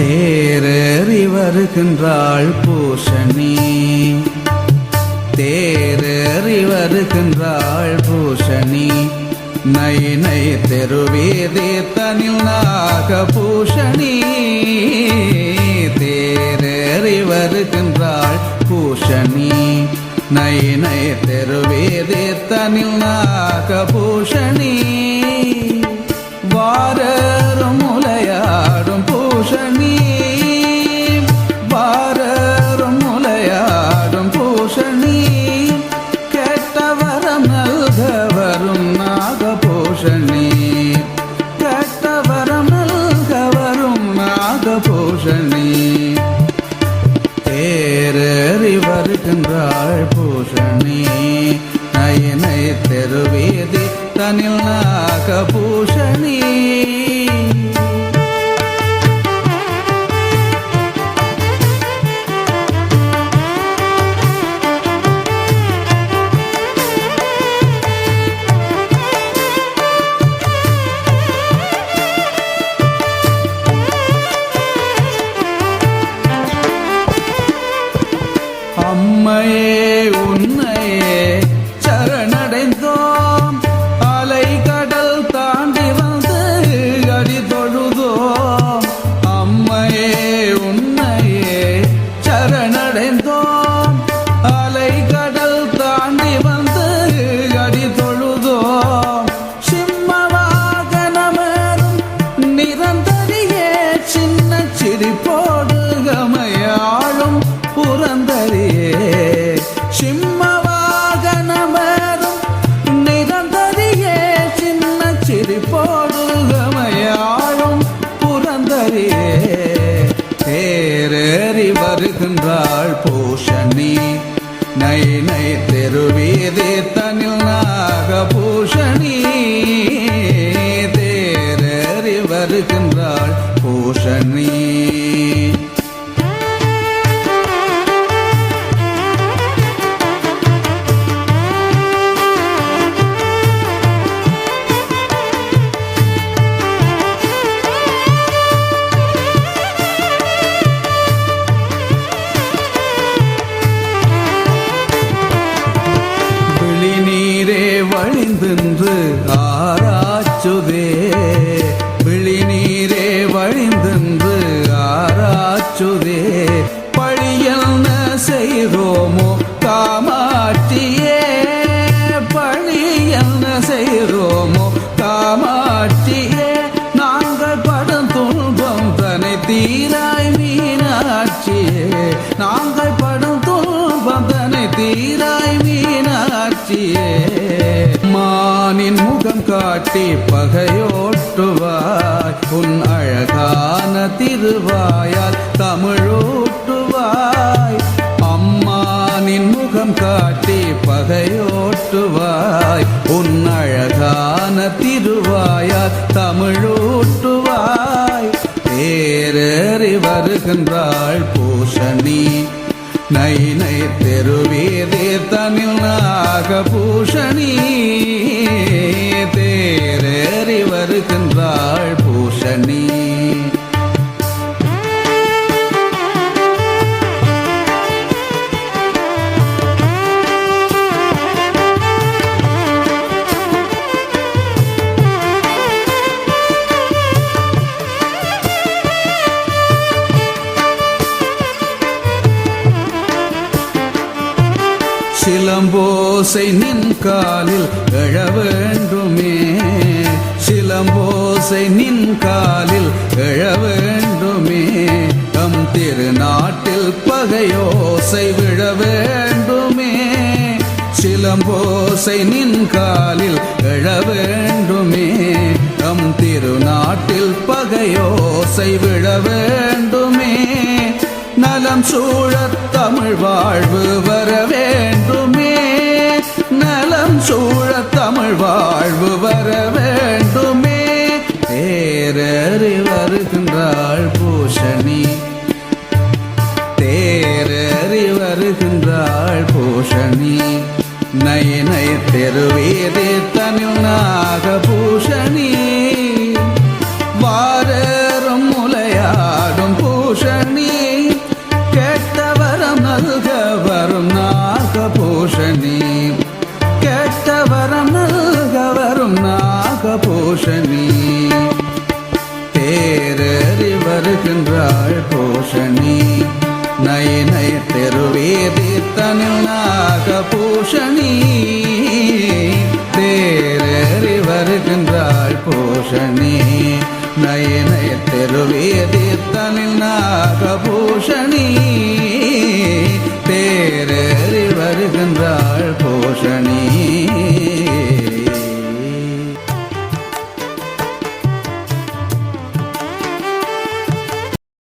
தேரறி வருகின்றாள் பூஷணி. தேரறி வருகின்றாள் பூஷணி. நை நை தெருவேதே தனில் நாக பூஷணி தேரறி வருகின்றாள் பூஷணி. நை நை தெருவேதே தனில் நாக பூஷணி வார தெருவேதி தனில் நாகபூஷணி அம்மையே உன்னையே தேரறி வருகின்றாள் பூஷணி. நை நை தெருவீதே தனில் நாக பூஷணி தேரறி வருகின்றாள் பூஷணி. வழிந்தென்று ஆராச்சுதே விழிநீரே வழிந்தின்று ஆராச்சுதே நானின் முகம் காட்டி பகையோட்டுவாய். உன் அழகான திருவாயால் தமிழோட்டுவாய். அம்மானின் முகம் காட்டி பகையோட்டுவாய். உன் அழகான திருவாயால் தமிழோட்டுவாய். தேரறி வருகின்றாள் பூஷணி. நை நை தெருவேதே தனில் நாக பூஷணி தேரறி வருகின்றாள் பூஷணி. சிலம்போசை நின் காலில் எழ வேண்டுமே. சிலம்போசை நின் காலில் எழ வேண்டுமே. தம் திருநாட்டில் பகையோசை விழ வேண்டுமே. சிலம்போசை நின் காலில் எழ வேண்டுமே. தம் திருநாட்டில் பகையோசை விழ வேண்டுமே. நலம் சூழத் தமிழ் வாழ்வு வர வேண்டுமே. நலம் சூழ தமிழ் வாழ்வு வர வேண்டுமே. தேரறி வருகின்றாள் பூஷணி. தேரறி வருகின்றாள் பூஷணி. நயனை தெருவேதே தனில் நாகபூஷணி. வாரரும் முலையாடும் நிற்கின்றாள் பூஷணி. நயனை நய தெருவேதி தனில் நாகபூஷணி. தேரறி வருகின்றாள் பூஷணி. நயனை நய தெருவேதி